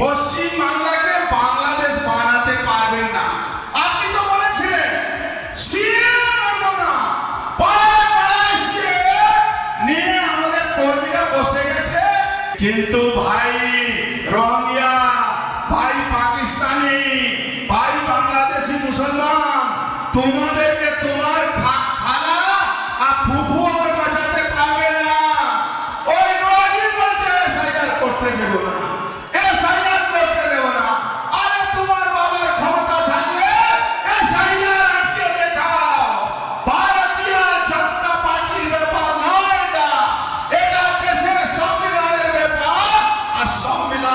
পশ্চিম বাংলাকে বাংলাদেশ বানাতে পারবেন না। আপনি তো বলেছিলেন নিয়ে আমাদের কর্মীরা বসে গেছে। কিন্তু ভাই, রোহিঙ্গা, ভাই পাকিস্তানি, ভাই বাংলাদেশি মুসলমান তোমাদেরকে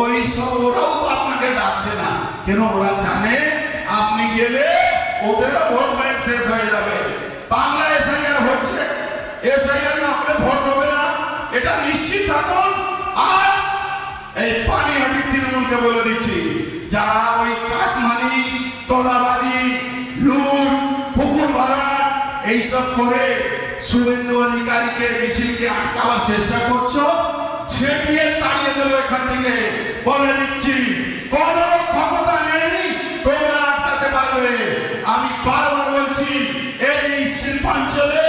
ওই সব ওরাও তো আপনাকে ডাকছে না। কেন ওরা জানে? আপনি গেলে ওদেরও ভোট ব্যাংক শেষ হয়ে যাবে। বাংলা এসআইআর হচ্ছে। এসআইআর না আপনি ভোট হবে না। এটা নিশ্চিত থাকুন। আর এই পানিহাটি তৃণমূলকে বলে দিচ্ছি, যারা ওই কাটমানি তলাবাজি, লুট, পুকুর ভরাট এইসব করে শুভেন্দু অধিকারীকে, মিছিলকে আটকাবার চেষ্টা করছ ছেটিয়ে তাড়িয়ে দেবো এখান থেকে। বলে দিচ্ছি, কোন ক্ষমতা নেই, তোমরা আটকাতে পারবে। আমি বারবার বলছি, এই শিল্পাঞ্চলে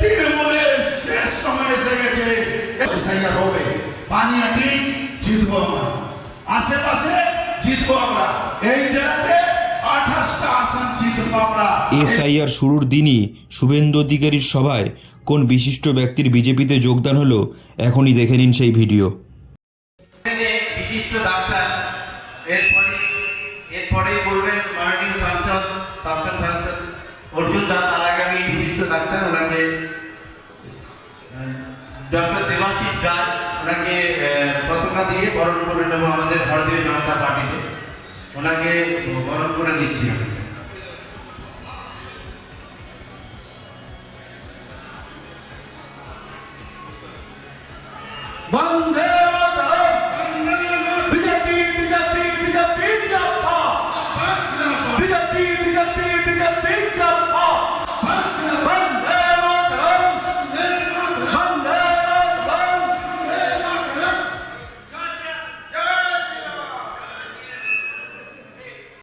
তৃণমূলের শেষ সময় এসে গেছে। এসআইআর হবে পানিয়াটি জিতবো আমরা। আশেপাশে জিতবো আমরা। এই জেলাতে এসআইআর শুরুর দিনই শুভেন্দু অধিকারীর সভায় কোন বিশিষ্ট ব্যক্তির বিজেপিতে যোগদান হলো এখনই দেখে নিন সেই ভিডিও। বিশিষ্ট ডাক্তার এরপরে এরপরেই বলবেন মাননীয় সাংসদ প্রাক্তন সাংসদ অর্জুন দা তার আগে আমি বিশিষ্ট ডাক্তার ওনাকে ডক্টর দেবাশিস রায় ওনাকে পতাকা দিয়ে বরণ করে নেব আমাদের ভারতীয় জনতা পার্টিতে। ওনাকে বরণ করে নিচ্ছি Vamos, Deus!